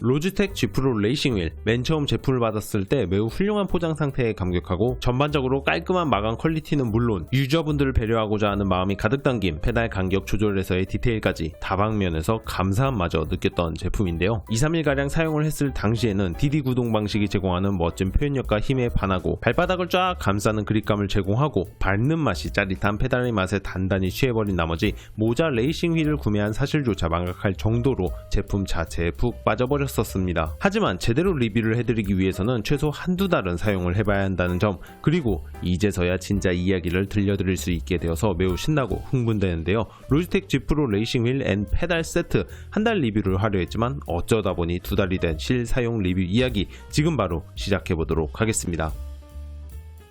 로지텍 G 프로 레이싱 휠 맨 처음 제품을 받았을 때 매우 훌륭한 포장 상태에 감격하고 전반적으로 깔끔한 마감 퀄리티는 물론 유저분들을 배려하고자 하는 마음이 가득 담긴 페달 간격 조절에서의 디테일까지 다방면에서 감사함마저 느꼈던 제품인데요. 2, 3일가량 사용을 했을 당시에는 DD 구동 방식이 제공하는 멋진 표현력과 힘에 반하고 발바닥을 쫙 감싸는 그립감을 제공하고 밟는 맛이 짜릿한 페달의 맛에 단단히 취해버린 나머지 모자 레이싱 휠을 구매한 사실조차 망각할 정도로 제품 자체에 푹 빠져버렸 었습니다. 하지만 제대로 리뷰를 해드리기 위해서는 최소 한두 달은 사용을 해봐야 한다는 점 그리고 이제서야 진짜 이야기를 들려드릴 수 있게 되어서 매우 신나고 흥분되는데요. 로지텍 G 프로 레이싱 휠 앤 페달 세트 한 달 리뷰를 하려 했지만 어쩌다 보니 두 달이 된 실사용 리뷰 이야기 지금 바로 시작해 보도록 하겠습니다.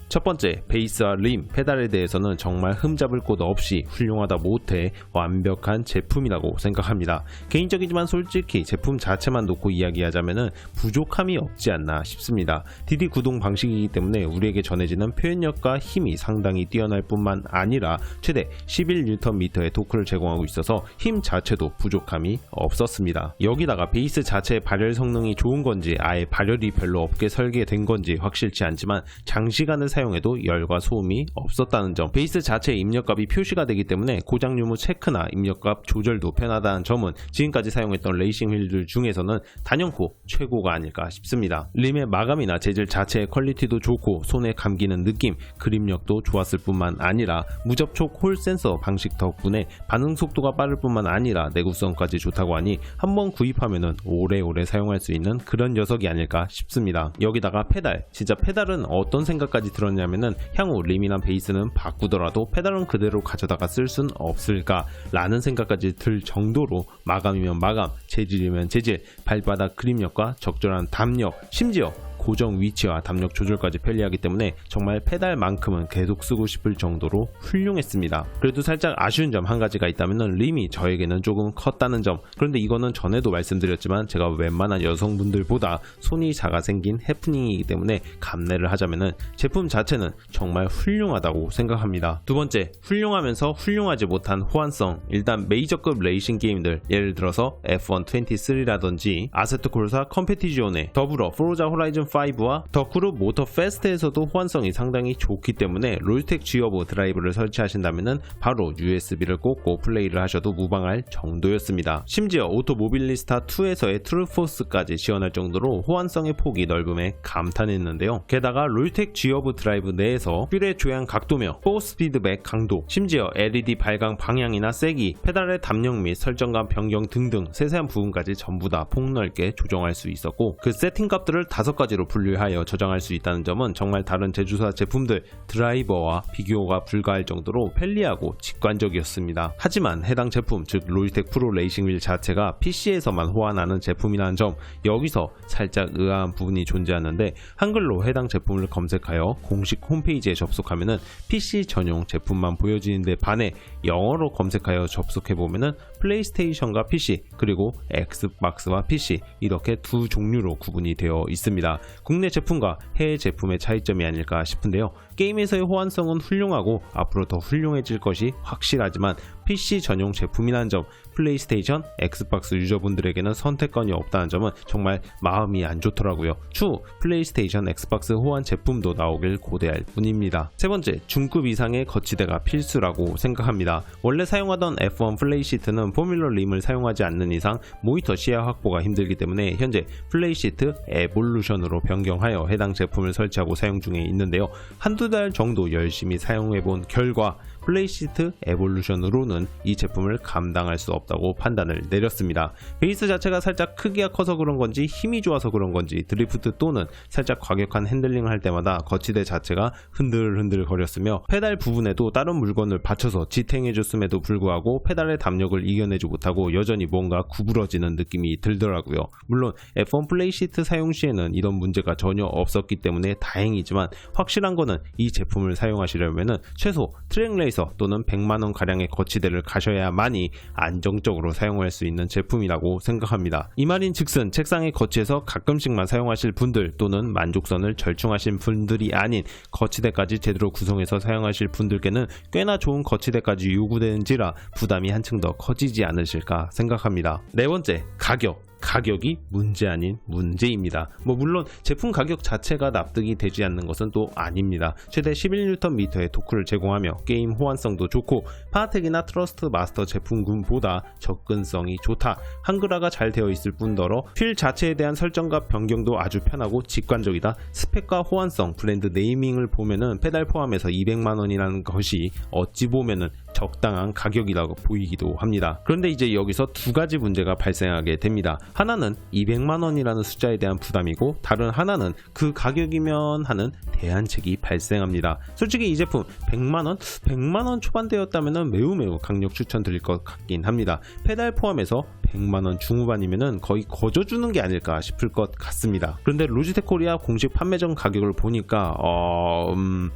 첫 번째, 베이스와 림, 페달에 대해서는 정말 흠잡을 곳 없이 훌륭하다 못해 완벽한 제품이라고 생각합니다. 개인적이지만 솔직히 제품 자체만 놓고 이야기하자면 부족함이 없지 않나 싶습니다. DD 구동 방식이기 때문에 우리에게 전해지는 표현력과 힘이 상당히 뛰어날 뿐만 아니라 최대 11Nm의 토크를 제공하고 있어서 힘 자체도 부족함이 없었습니다. 여기다가 베이스 자체의 발열 성능이 좋은 건지 아예 발열이 별로 없게 설계된 건지 확실치 않지만 장시간을 사용해도 열과 소음이 없었다는 점 베이스 자체의 입력값이 표시가 되기 때문에 고장 유무 체크나 입력값 조절도 편하다는 점은 지금까지 사용했던 레이싱 휠들 중에서는 단연코 최고가 아닐까 싶습니다. 림의 마감이나 재질 자체의 퀄리티도 좋고 손에 감기는 느낌, 그립력도 좋았을 뿐만 아니라 무접촉 홀 센서 방식 덕분에 반응 속도가 빠를 뿐만 아니라 내구성까지 좋다고 하니 한번 구입하면은 오래오래 사용할 수 있는 그런 녀석이 아닐까 싶습니다. 여기다가 페달, 진짜 페달은 어떤 생각까지 들었 냐면은 향후 림이나 베이스는 바꾸더라도 페달은 그대로 가져다가 쓸 순 없을까 라는 생각까지 들 정도로 마감이면 마감, 재질이면 재질, 발바닥 그립력과 적절한 담력, 심지어 고정 위치와 담력 조절까지 편리하기 때문에 정말 페달만큼은 계속 쓰고 싶을 정도로 훌륭했습니다. 그래도 살짝 아쉬운 점 한 가지가 있다면 림이 저에게는 조금 컸다는 점. 그런데 이거는 전에도 말씀드렸지만 제가 웬만한 여성분들보다 손이 작아 생긴 해프닝이기 때문에 감내를 하자면은 제품 자체는 정말 훌륭하다고 생각합니다. 두 번째, 훌륭하면서 훌륭하지 못한 호환성. 일단 메이저급 레이싱 게임들, 예를 들어서 F1 23라든지 아세트 콜사 컴페티지온에 더불어 포르자 호라이즌 5와 덕후루 모터 페스트에서도 호환성이 상당히 좋기 때문에 롤텍 G어브 드라이브를 설치하신다면 바로 USB를 꽂고 플레이를 하셔도 무방할 정도였습니다. 심지어 오토모빌리스타 2에서의 트루포스까지 지원할 정도로 호환성의 폭이 넓음에 감탄했는데요. 게다가 롤텍 G어브 드라이브 내에서 휠의 조향 각도며 포스 피드백 강도, 심지어 LED 발광 방향이나 세기, 페달의 담력 및 설정감 변경 등등 세세한 부분까지 전부 다 폭넓게 조정할 수 있었고 그 세팅 값들을 다섯 가지로 분류하여 저장할 수 있다는 점은 정말 다른 제조사 제품들 드라이버와 비교가 불가할 정도로 편리하고 직관적이었습니다. 하지만 해당 제품 즉 로이텍 프로 레이싱 휠 자체가 PC에서만 호환하는 제품이라는 점 여기서 살짝 의아한 부분이 존재하는데 한글로 해당 제품을 검색하여 공식 홈페이지에 접속하면은 PC 전용 제품만 보여지는데 반해 영어로 검색하여 접속해 보면은 플레이스테이션과 PC 그리고 엑스박스와 PC 이렇게 두 종류로 구분이 되어 있습니다. 국내 제품과 해외 제품의 차이점이 아닐까 싶은데요. 게임에서의 호환성은 훌륭하고 앞으로 더 훌륭해질 것이 확실하지만 PC 전용 제품이라는 점, 플레이스테이션, 엑스박스 유저분들에게는 선택권이 없다는 점은 정말 마음이 안 좋더라고요. 추후 플레이스테이션, 엑스박스 호환 제품도 나오길 고대할 뿐입니다. 세 번째, 중급 이상의 거치대가 필수라고 생각합니다. 원래 사용하던 F1 플레이 시트는 포뮬러 림을 사용하지 않는 이상 모니터 시야 확보가 힘들기 때문에 현재 플레이 시트 에볼루션으로 변경하여 해당 제품을 설치하고 사용 중에 있는데요. 한두 달 정도 열심히 사용해 본 결과 플레이시트 에볼루션으로는 이 제품을 감당할 수 없다고 판단을 내렸습니다. 베이스 자체가 살짝 크기가 커서 그런 건지 힘이 좋아서 그런 건지 드리프트 또는 살짝 과격한 핸들링을 할 때마다 거치대 자체가 흔들흔들 거렸으며 페달 부분에도 다른 물건을 받쳐서 지탱해줬음에도 불구하고 페달의 담력을 이겨내지 못하고 여전히 뭔가 구부러지는 느낌이 들더라고요. 물론 F1 플레이 시트 사용 시에는 이런 문제가 전혀 없었기 때문에 다행이지만 확실한 거는 이 제품을 사용하시려면 최소 트랙 레이 서 또는 100만 원 가량의 거치대를 가셔야만이 안정적으로 사용할 수 있는 제품이라고 생각합니다. 이 말인 즉슨 책상에 거치해서 가끔씩만 사용하실 분들 또는 만족선을 절충하신 분들이 아닌 거치대까지 제대로 구성해서 사용하실 분들께는 꽤나 좋은 거치대까지 요구되는지라 부담이 한층 더 커지지 않으실까 생각합니다. 네 번째, 가격. 가격이 문제 아닌 문제입니다. 뭐 물론 제품 가격 자체가 납득이 되지 않는 것은 또 아닙니다. 최대 11Nm의 토크를 제공하며 게임 호환성도 좋고 파나텍이나 트러스트 마스터 제품군보다 접근성이 좋다. 한글화가 잘 되어 있을 뿐더러 휠 자체에 대한 설정과 변경도 아주 편하고 직관적이다. 스펙과 호환성, 브랜드 네이밍을 보면은 페달 포함해서 200만 원이라는 것이 어찌 보면은 적당한 가격이라고 보이기도 합니다. 그런데 이제 여기서 두 가지 문제가 발생하게 됩니다. 하나는 200만 원이라는 숫자에 대한 부담이고 다른 하나는 그 가격이면 하는 대안책이 발생합니다. 솔직히 이 제품 100만 원, 100만 원 초반대였다면 매우 매우 강력 추천드릴 것 같긴 합니다. 페달 포함해서 100만 원 중후반이면은 거의 거저 주는 게 아닐까 싶을 것 같습니다. 그런데 로지텍 코리아 공식 판매점 가격을 보니까 어... 음...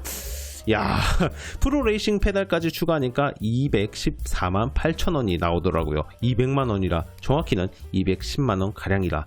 야 프로 레이싱 페달까지 추가하니까 214만 8천 원이 나오더라고요. 200만 원이라 정확히는 210만 원 가량이라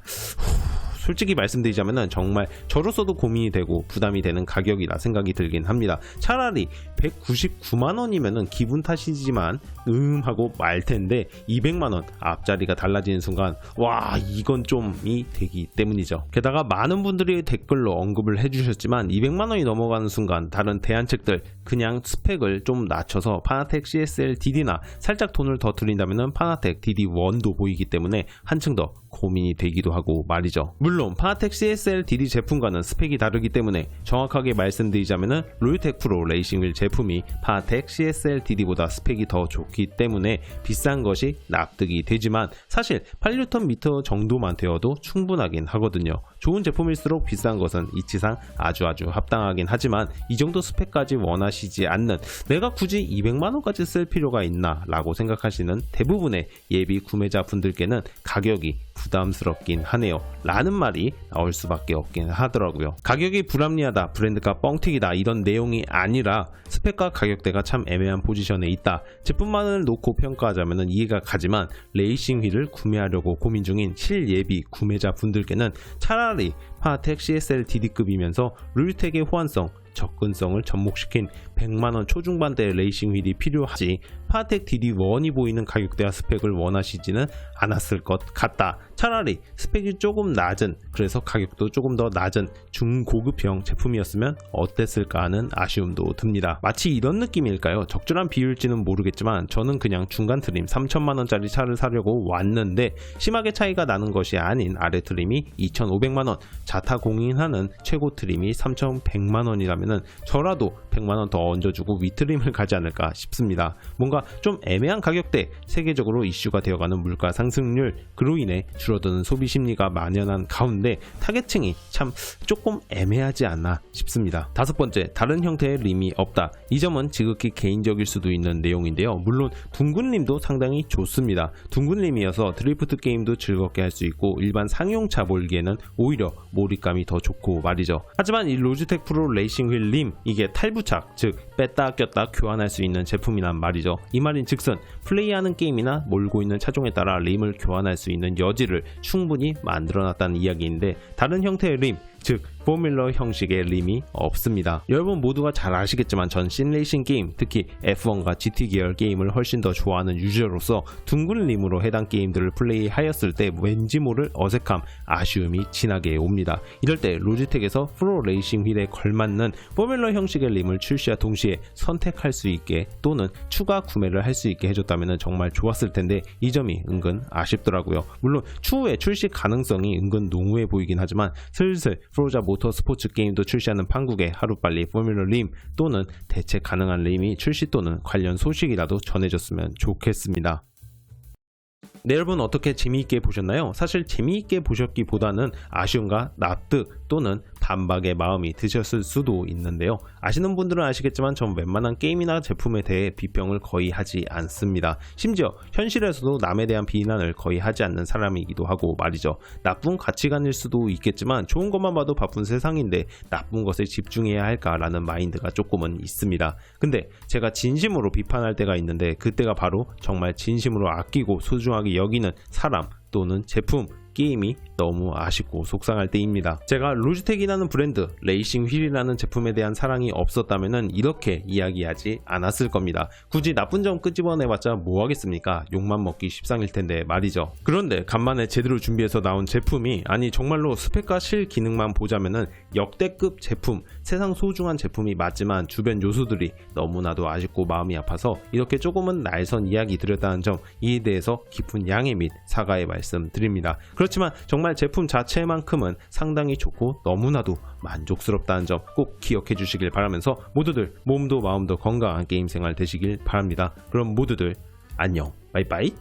솔직히 말씀드리자면 정말 저로서도 고민이 되고 부담이 되는 가격이라 생각이 들긴 합니다. 차라리 199만 원이면은 기분 탓이지만 음 하고 말 텐데 200만 원 앞자리가 달라지는 순간 와 이건 좀이 되기 때문이죠. 게다가 많은 분들이 댓글로 언급을 해주셨지만 200만 원이 넘어가는 순간 다른 대안책들 그냥 스펙을 좀 낮춰서 파나텍 CSL DD나 살짝 돈을 더 들인다면은 파나텍 DD1도 보이기 때문에 한층 더 고민이 되기도 하고 말이죠. 물론 파나텍 CSL DD 제품과는 스펙이 다르기 때문에 정확하게 말씀드리자면은 로유텍 프로 레이싱 휠 제품이 파나텍 CSL DD보다 스펙이 더 좋기 때문에 비싼 것이 납득이 되지만 사실 8Nm 정도만 되어도 충분하긴 하거든요. 좋은 제품일수록 비싼 것은 이치상 아주 아주 합당하긴 하지만 이 정도 스펙까지 원하시지 않는 내가 굳이 200만원까지 쓸 필요가 있나 라고 생각하시는 대부분의 예비 구매자 분들께는 가격이 부담스럽긴 하네요. 라는 말이 나올 수밖에 없긴 하더라고요. 가격이 불합리하다, 브랜드가 뻥튀기다 이런 내용이 아니라 스펙과 가격대가 참 애매한 포지션에 있다. 제품만을 놓고 평가하자면 이해가 가지만 레이싱 휠을 구매하려고 고민 중인 실예비 구매자 분들께는 차라리 里 파텍 CSL DD급이면서 룰텍의 호환성, 접근성을 접목시킨 100만원 초중반대 레이싱 휠이 필요하지 파텍 DD1이 보이는 가격대와 스펙을 원하시지는 않았을 것 같다. 차라리 스펙이 조금 낮은 그래서 가격도 조금 더 낮은 중고급형 제품이었으면 어땠을까 하는 아쉬움도 듭니다. 마치 이런 느낌일까요? 적절한 비율지는 모르겠지만 저는 그냥 중간 트림 3천만원짜리 차를 사려고 왔는데 심하게 차이가 나는 것이 아닌 아래 트림이 2,500만원 자타 공인하는 최고 트림이 3,100만 원이라면 저라도 100만 원 더 얹어주고 위트림을 가지 않을까 싶습니다. 뭔가 좀 애매한 가격대, 세계적으로 이슈가 되어가는 물가 상승률, 그로 인해 줄어드는 소비 심리가 만연한 가운데 타겟층이 참 조금 애매하지 않나 싶습니다. 다섯 번째, 다른 형태의 림이 없다. 이 점은 지극히 개인적일 수도 있는 내용인데요. 물론 둥근 림도 상당히 좋습니다. 둥근 림이어서 드리프트 게임도 즐겁게 할 수 있고 일반 상용차 몰기에는 오히려 몰입감이 더 좋고 말이죠. 하지만 이 로지텍 프로 레이싱 휠 림 이게 탈부착, 즉 뺐다 꼈다 교환할 수 있는 제품이란 말이죠. 이 말인 즉슨 플레이하는 게임이나 몰고 있는 차종에 따라 림을 교환할 수 있는 여지를 충분히 만들어놨다는 이야기인데 다른 형태의 림, 즉 포뮬러 형식의 림이 없습니다. 여러분 모두가 잘 아시겠지만 전 신레이싱 게임, 특히 F1과 GT 계열 게임을 훨씬 더 좋아하는 유저로서 둥근 림으로 해당 게임들을 플레이하였을 때 왠지 모를 어색함, 아쉬움이 진하게 옵니다. 이럴 때 로지텍에서 프로 레이싱 휠에 걸맞는 포뮬러 형식의 림을 출시와 동시에 선택할 수 있게 또는 추가 구매를 할 수 있게 해줬다면 정말 좋았을 텐데 이 점이 은근 아쉽더라고요. 물론 추후에 출시 가능성이 은근 농후해 보이긴 하지만 슬슬 프로자 모터 스포츠 게임도 출시하는 판국에 하루빨리 포뮬러 림 또는 대체 가능한 림이 출시 또는 관련 소식이라도 전해졌으면 좋겠습니다. 네, 여러분 어떻게 재미있게 보셨나요? 사실 재미있게 보셨기보다는 아쉬움과 납득 또는 반박의 마음이 드셨을 수도 있는데요. 아시는 분들은 아시겠지만 전 웬만한 게임이나 제품에 대해 비평을 거의 하지 않습니다. 심지어 현실에서도 남에 대한 비난을 거의 하지 않는 사람이기도 하고 말이죠. 나쁜 가치관일 수도 있겠지만 좋은 것만 봐도 바쁜 세상인데 나쁜 것에 집중해야 할까라는 마인드가 조금은 있습니다. 근데 제가 진심으로 비판할 때가 있는데 그때가 바로 정말 진심으로 아끼고 소중하게 여기는 사람 또는 제품 게임이 너무 아쉽고 속상할 때입니다. 제가 로지텍이라는 브랜드, 레이싱 휠이라는 제품에 대한 사랑이 없었다면 이렇게 이야기하지 않았을 겁니다. 굳이 나쁜 점 끄집어내봤자 뭐 하겠습니까? 욕만 먹기 십상일 텐데 말이죠. 그런데 간만에 제대로 준비해서 나온 제품이 아니 정말로 스펙과 실 기능만 보자면은 역대급 제품, 세상 소중한 제품이 맞지만 주변 요소들이 너무나도 아쉽고 마음이 아파서 이렇게 조금은 날선 이야기 드렸다는 점 이에 대해서 깊은 양해 및 사과의 말씀 드립니다. 그렇지만 정말 제품 자체만큼은 상당히 좋고 너무나도 만족스럽다는 점 꼭 기억해 주시길 바라면서 모두들 몸도 마음도 건강한 게임 생활 되시길 바랍니다. 그럼 모두들 안녕. 바이바이.